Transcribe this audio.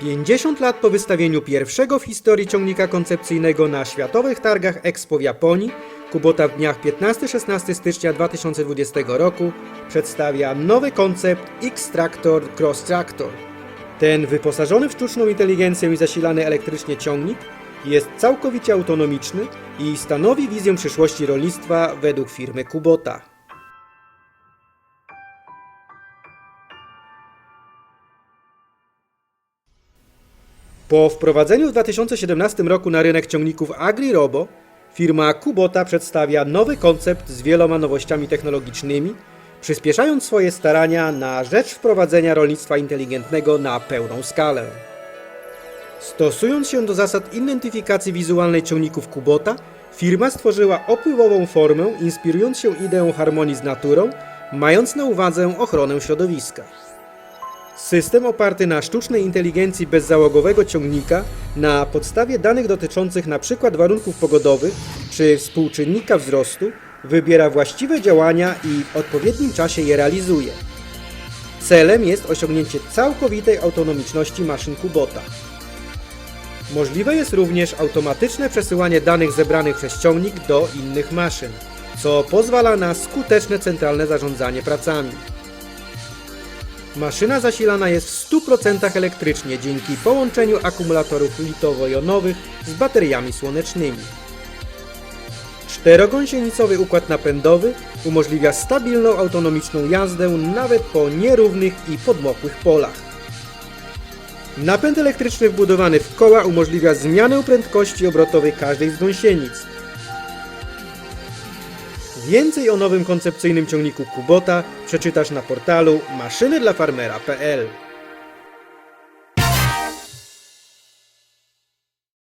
50 lat po wystawieniu pierwszego w historii ciągnika koncepcyjnego na światowych targach Expo w Japonii, Kubota w dniach 15-16 stycznia 2020 roku przedstawia nowy koncept X-Tractor Cross Tractor. Ten wyposażony w sztuczną inteligencję i zasilany elektrycznie ciągnik jest całkowicie autonomiczny i stanowi wizję przyszłości rolnictwa według firmy Kubota. Po wprowadzeniu w 2017 roku na rynek ciągników AgriRobo, firma Kubota przedstawia nowy koncept z wieloma nowościami technologicznymi, przyspieszając swoje starania na rzecz wprowadzenia rolnictwa inteligentnego na pełną skalę. Stosując się do zasad identyfikacji wizualnej ciągników Kubota, firma stworzyła opływową formę, inspirując się ideą harmonii z naturą, mając na uwadze ochronę środowiska. System oparty na sztucznej inteligencji bezzałogowego ciągnika na podstawie danych dotyczących np. warunków pogodowych czy współczynnika wzrostu wybiera właściwe działania i w odpowiednim czasie je realizuje. Celem jest osiągnięcie całkowitej autonomiczności maszyn Kubota. Możliwe jest również automatyczne przesyłanie danych zebranych przez ciągnik do innych maszyn, co pozwala na skuteczne centralne zarządzanie pracami. Maszyna zasilana jest w 100% elektrycznie dzięki połączeniu akumulatorów litowo-jonowych z bateriami słonecznymi. Czterogąsienicowy układ napędowy umożliwia stabilną autonomiczną jazdę nawet po nierównych i podmokłych polach. Napęd elektryczny wbudowany w koła umożliwia zmianę prędkości obrotowej każdej z gąsienic. Więcej o nowym koncepcyjnym ciągniku Kubota przeczytasz na portalu maszynydlafarmera.pl